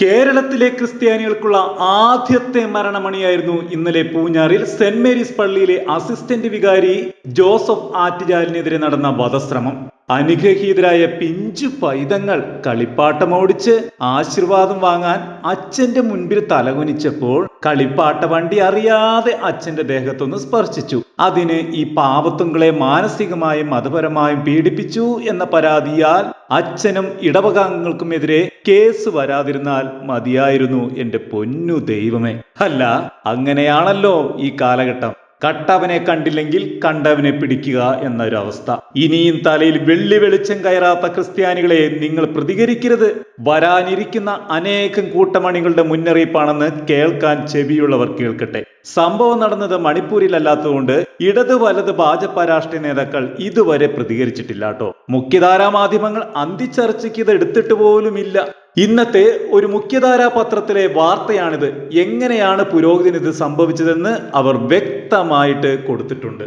കേരളത്തിലെ ക്രിസ്ത്യാനികൾക്കുള്ള ആദ്യത്തെ മരണമണിയായിരുന്നു ഇന്നലെ പൂഞ്ഞാറിൽ സെന്റ് മേരീസ് പള്ളിയിലെ അസിസ്റ്റന്റ് വികാരി ജോസഫ് ആറ്റുചാലിനെതിരെ നടന്ന വധശ്രമം. അനുഗ്രഹീതരായ പിഞ്ചു പൈതങ്ങൾ കളിപ്പാട്ടമോടിച്ച് ആശീർവാദം വാങ്ങാൻ അച്ഛന്റെ മുൻപിൽ തലകുനിച്ചപ്പോൾ കളിപ്പാട്ട വണ്ടി അറിയാതെ അച്ഛന്റെ ദേഹത്തൊന്ന് സ്പർശിച്ചു. അതിന് ഈ പാവത്തുങ്ങളെ മാനസികമായും മതപരമായും പീഡിപ്പിച്ചു എന്ന പരാതിയാൽ അച്ഛനും ഇടവകാംഗങ്ങൾക്കുമെതിരെ കേസ് വരാതിരുന്നാൽ മതിയായിരുന്നു എന്റെ പൊന്നു ദൈവമേ. അല്ല അങ്ങനെയാണല്ലോ ഈ കാലഘട്ടം. കട്ടവനെ കണ്ടില്ലെങ്കിൽ കണ്ടവനെ പിടിക്കുക എന്നൊരവസ്ഥ. ഇനിയും തലയിൽ വെള്ളി വെളിച്ചം കയറാത്ത ക്രിസ്ത്യാനികളെ നിങ്ങൾ പ്രതികരിക്കരുത്. വരാനിരിക്കുന്ന അനേകം കൂട്ടമണികളുടെ മുന്നറിയിപ്പാണെന്ന് കേൾക്കാൻ ചെവിയുള്ളവർ കേൾക്കട്ടെ. സംഭവം നടന്നത് മണിപ്പൂരിലല്ലാത്തതുകൊണ്ട് ഇടത് വലത് ഭാജപ രാഷ്ട്രീയ നേതാക്കൾ ഇതുവരെ പ്രതികരിച്ചിട്ടില്ല കേട്ടോ. മുഖ്യധാരാ മാധ്യമങ്ങൾ അന്തിച്ചർച്ചയ്ക്ക് ഇത് എടുത്തിട്ട് പോലുമില്ല. ഇന്നത്തെ ഒരു മുഖ്യധാരാ പത്രത്തിലെ വാർത്തയാണിത്. എങ്ങനെയാണ് പുരോഗതിന് ഇത് സംഭവിച്ചതെന്ന് അവർ വ്യക്തമായിട്ട് കൊടുത്തിട്ടുണ്ട്.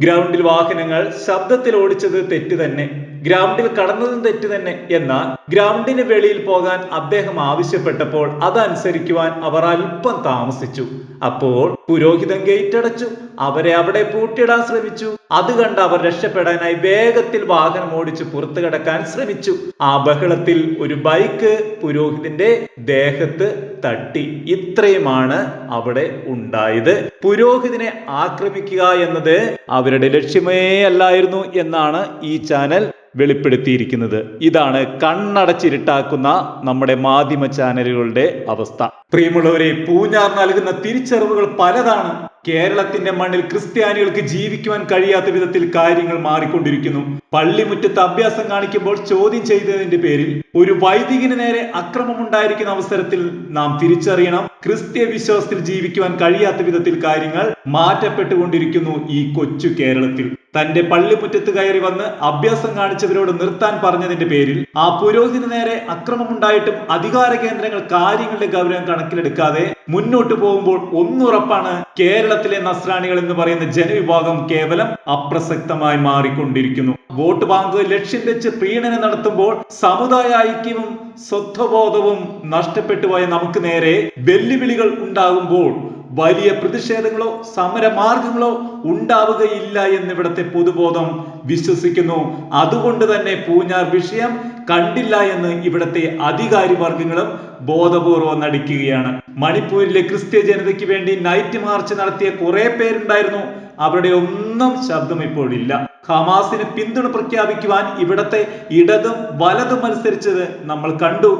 ഗ്രൗണ്ടിൽ വാഹനങ്ങൾ ശബ്ദത്തിൽ ഓടിച്ചത് തെറ്റ് തന്നെ. ഗ്രൗണ്ടിൽ കടന്നതും തെറ്റ് തന്നെ. എന്നാൽ ഗ്രൗണ്ടിന് വെളിയിൽ പോകാൻ അദ്ദേഹം ആവശ്യപ്പെട്ടപ്പോൾ അതനുസരിക്കുവാൻ അവർ അല്പം താമസിച്ചു. അപ്പോൾ പുരോഹിതൻ ഗേറ്റ് അടച്ചു. അവരെ അവിടെ പൂട്ടിയിടാൻ ശ്രമിച്ചു. അത് കണ്ട് അവർ രക്ഷപ്പെടാനായി വേഗത്തിൽ വാഹനം ഓടിച്ച് പുറത്തു കടക്കാൻ ശ്രമിച്ചു. ആ ബഹളത്തിൽ ഒരു ബൈക്ക് പുരോഹിതന്റെ ദേഹത്ത് തട്ടി ഇത്രയുമാണ് അവിടെ ഉണ്ടായത്. പുരോഹിതനെ ആക്രമിക്കുക എന്നത് അവരുടെ ലക്ഷ്യമേ അല്ലായിരുന്നു എന്നാണ് ഈ ചാനൽ വെളിപ്പെടുത്തിയിരിക്കുന്നത്. ഇതാണ് കണ്ണടച്ചിരുട്ടാക്കുന്ന നമ്മുടെ മാധ്യമ ചാനലുകളുടെ അവസ്ഥ. പ്രിയമുള്ളവരെ പൂഞ്ഞാർ നൽകുന്ന തിരിച്ചറിവുകൾ പലതാണ്. കേരളത്തിന്റെ മണ്ണിൽ ക്രിസ്ത്യാനികൾക്ക് ജീവിക്കുവാൻ കഴിയാത്ത വിധത്തിൽ കാര്യങ്ങൾ മാറിക്കൊണ്ടിരിക്കുന്നു. പള്ളിമുറ്റത്ത് അഭ്യാസം കാണിക്കുമ്പോൾ ചോദ്യം ചെയ്തതിന്റെ പേരിൽ ഒരു വൈദികന് നേരെ അക്രമമുണ്ടായിരിക്കുന്ന അവസരത്തിൽ നാം തിരിച്ചറിയണം. ക്രിസ്ത്യ വിശ്വാസത്തിൽ ജീവിക്കുവാൻ കഴിയാത്ത വിധത്തിൽ കാര്യങ്ങൾ മാറ്റപ്പെട്ടുകൊണ്ടിരിക്കുന്നു ഈ കൊച്ചു കേരളത്തിൽ. തന്റെ പള്ളിമുറ്റത്ത് കയറി വന്ന് അഭ്യാസം കാണിച്ചവരോട് നിർത്താൻ പറഞ്ഞതിന്റെ പേരിൽ ആ പുരോഹിതന് നേരെ അക്രമമുണ്ടായിട്ടും അധികാര കേന്ദ്രങ്ങൾ കാര്യങ്ങളുടെ ഗൗരവം കണക്കിലെടുക്കാതെ മുന്നോട്ട് പോകുമ്പോൾ ഒന്നുറപ്പാണ് കേരളത്തിലെ നസ്രാണികൾ എന്ന് പറയുന്ന ജനവിഭാഗം കേവലം അപ്രസക്തമായി മാറിക്കൊണ്ടിരിക്കുന്നു. വോട്ട് ബാങ്ക് ലക്ഷ്യം വെച്ച് പ്രീണനം നടത്തുമ്പോൾ സമുദായ ഐക്യവും സ്വത്വബോധവും നഷ്ടപ്പെട്ടു പോയ നമുക്ക് നേരെ വെല്ലുവിളികൾ ഉണ്ടാകുമ്പോൾ വലിയ പ്രതിഷേധങ്ങളോ സമരമാർഗങ്ങളോ ഉണ്ടാവുകയില്ല എന്നിവിടത്തെ പൊതുബോധം വിശ്വസിക്കുന്നു. അതുകൊണ്ട് തന്നെ പൂഞ്ഞാർ വിഷയം കണ്ടില്ല എന്ന് ഇവിടത്തെ അധികാരി വർഗങ്ങളും ബോധപൂർവം നടിക്കുകയാണ്. മണിപ്പൂരിലെ ക്രിസ്ത്യ ജനതയ്ക്ക് വേണ്ടി നൈറ്റ് മാർച്ച് നടത്തിയ കുറെ പേരുണ്ടായിരുന്നു. അവരുടെ ഒന്നും ശബ്ദം ഇപ്പോഴില്ല ഹമാസിന് പിന്തുണ പ്രഖ്യാപിക്കുവാൻ ഇവിടത്തെ ഇടതും വലതും മത്സരിച്ചത് നമ്മൾ കണ്ടു.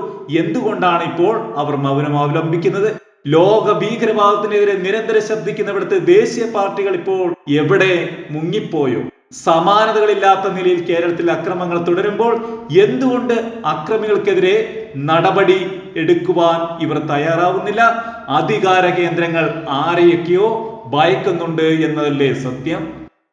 എന്തുകൊണ്ടാണ് ഇപ്പോൾ അവർ മൗനം അവലംബിക്കുന്നത്? ലോക ഭീകരവാദത്തിനെതിരെ നിരന്തരം ശബ്ദിക്കുന്ന ഇവിടുത്തെ ദേശീയ പാർട്ടികൾ ഇപ്പോൾ എവിടെ മുങ്ങിപ്പോയോ? സമാനതകളില്ലാത്ത നിലയിൽ കേരളത്തിൽ അക്രമങ്ങൾ തുടരുമ്പോൾ എന്തുകൊണ്ട് അക്രമികൾക്കെതിരെ നടപടി എടുക്കുവാൻ ഇവർ തയ്യാറാവുന്നില്ല? അധികാര കേന്ദ്രങ്ങൾ ആരെയൊക്കെയോ ഭയക്കുന്നുണ്ട് എന്നതല്ലേ സത്യം?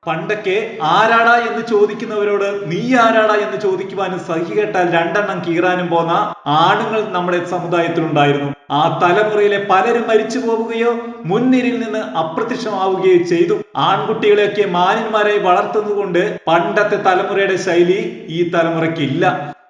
പണ്ടൊക്കെ ആരാടാ എന്ന് ചോദിക്കുന്നവരോട് നീ ആരാടാ എന്ന് ചോദിക്കുവാനും സഹി കേട്ടാൽ രണ്ടെണ്ണം കീറാനും പോന്ന ആണുങ്ങൾ നമ്മുടെ സമുദായത്തിലുണ്ടായിരുന്നു. ആ തലമുറയിലെ പലരും മരിച്ചു പോവുകയോ മുൻനിരയിൽ നിന്ന് അപ്രത്യക്ഷമാവുകയോ ചെയ്തു. ആൺകുട്ടികളെയൊക്കെ മാന്യന്മാരായി വളർത്തുന്നതുകൊണ്ട് പണ്ടത്തെ തലമുറയുടെ ശൈലി ഈ തലമുറയ്ക്ക് ഇല്ല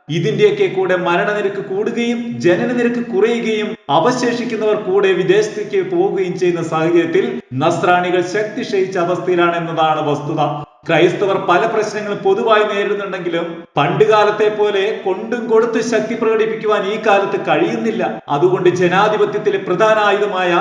ഇതിന്റെയൊക്കെ കൂടെ മരണനിരക്ക് കൂടുകയും ജനന നിരക്ക് കുറയുകയും അവശേഷിക്കുന്നവർ കൂടെ വിദേശത്തേക്ക് പോവുകയും ചെയ്യുന്ന സാഹചര്യത്തിൽ നസ്രാണികൾ ശക്തി ക്ഷയിച്ച അവസ്ഥയിലാണ് എന്നതാണ് വസ്തുത. ക്രൈസ്തവർ പല പ്രശ്നങ്ങളും പൊതുവായി നേരിടുന്നുണ്ടെങ്കിലും പണ്ടുകാലത്തെ പോലെ കൊണ്ടും കൊടുത്ത് ശക്തി പ്രകടിപ്പിക്കുവാൻ ഈ കാലത്ത് കഴിയുന്നില്ല. അതുകൊണ്ട് ജനാധിപത്യത്തിലെ പ്രധാന ആയുധമായ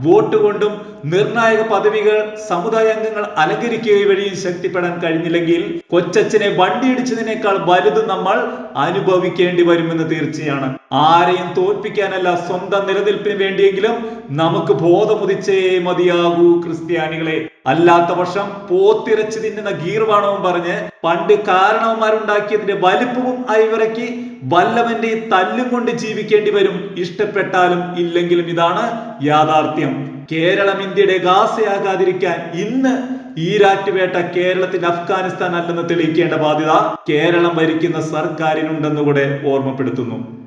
വോട്ട് കൊണ്ടും നിർണായക പദവികൾ സമുദായ അംഗങ്ങൾ അലങ്കരിക്കുക വഴിയും ശക്തിപ്പെടാൻ കഴിഞ്ഞില്ലെങ്കിൽ കൊച്ചച്ഛനെ വണ്ടിയിടിച്ചതിനേക്കാൾ വലുത് നമ്മൾ അനുഭവിക്കേണ്ടി വരുമെന്ന് തീർച്ചയാണ്. ആരെയും തോൽപ്പിക്കാനല്ല സ്വന്തം നിലനിൽപ്പിന് വേണ്ടിയെങ്കിലും നമുക്ക് ബോധമുദിച്ചേ മതിയാകൂ ക്രിസ്ത്യാനികളെ. അല്ലാത്ത പക്ഷം പോത്തിറച്ചി തിന്നുന്ന ഗീർവാണവും പറഞ്ഞ് പണ്ട് കാരണവന്മാരുണ്ടാക്കിയതിന്റെ വലിപ്പവും ഐവറയ്ക്ക് വല്ലവന്റെ തല്ലും കൊണ്ട് ജീവിക്കേണ്ടി വരും. ഇഷ്ടപ്പെട്ടാലും ഇല്ലെങ്കിലും ഇതാണ് യാഥാർത്ഥ്യം. കേരളം ഇന്ത്യയുടെ ഗാസയാകാതിരിക്കാൻ ഇന്ന് ഈരാറ്റുപേട്ട കേരളത്തിന്റെ അഫ്ഗാനിസ്ഥാൻ അല്ലെന്ന് തെളിയിക്കേണ്ട ബാധ്യത കേരളം ഭരിക്കുന്ന സർക്കാരിനുണ്ടെന്നുകൂടെ ഓർമ്മപ്പെടുത്തുന്നു.